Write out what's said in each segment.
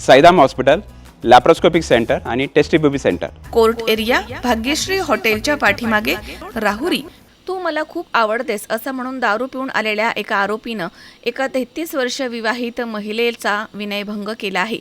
Saidham hospital laparoscopic centre आणि test tube baby centre. Court area Bhagyashree हॉटेलच्या पाठीमागे. राहुरी तू मला खूप आवडतेस असं म्हणून दारू पिऊन आलेल्या एका आरोपीनं एका तेहतीस वर्ष विवाहित महिलेचा विनयभंग केला आहे.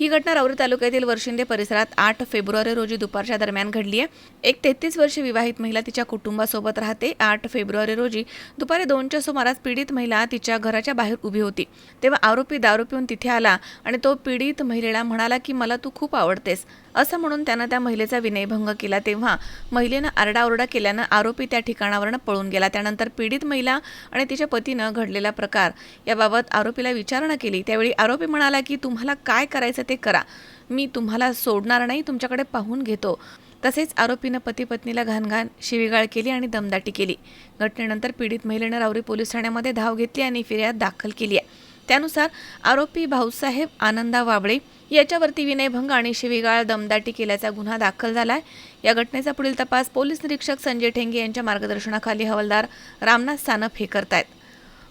ही घटना राऊरी तालुक्यातील वर्शिंदे परिसरात आठ फेब्रुवारी रोजी दुपारच्या दरम्यान घडली आहे. एक तेहतीस वर्ष विवाहित महिला तिच्या कुटुंबासोबत राहते. आठ फेब्रुवारी रोजी दुपारी दोनच्या सुमारास पीडित महिला तिच्या घराच्या बाहेर उभी होती. तेव्हा आरोपी दारू पिऊन तिथे आला आणि तो पीडित महिलेला म्हणाला की मला तू खूप आवडतेस. असं म्हणून त्यानं त्या महिलेचा विनयभंग केला. तेव्हा महिलेनं आरडाओरडा केल्यानं आरोपी त्या ठिकाणावरनं पळून गेला. त्यानंतर पीडित महिला आणि तिच्या पतीनं घडलेला प्रकार याबाबत आरोपीला विचारणा केली. त्यावेळी आरोपी म्हणाला की तुम्हाला काय करायचं ते करा. मी तुम्हाला सोडणार नाही तुमच्याकडे पाहून घेतो. तसेच आरोपीनं पती पत्नीला घाणघाण शिवीगाळ केली आणि दमदाटी केली. घटनेनंतर पीडित महिलेनं रावरी पोलीस ठाण्यामध्ये धाव घेतली आणि फिर्याद दाखल केली आहे. त्यानुसार आरोपी भाऊसाहेब आनंदा वाबळे याच्यावरती विनयभंग आणि शिवीगाळ दमदाटी केल्याचा गुन्हा दाखल झालाय. या घटनेचा पुढील तपास पोलीस निरीक्षक संजय ठेंगे यांच्या मार्गदर्शनाखाली हवालदार रामनाथ सानप हे करतायत.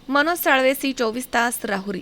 मनोज साळवे सी चोवीस तास राहुरी.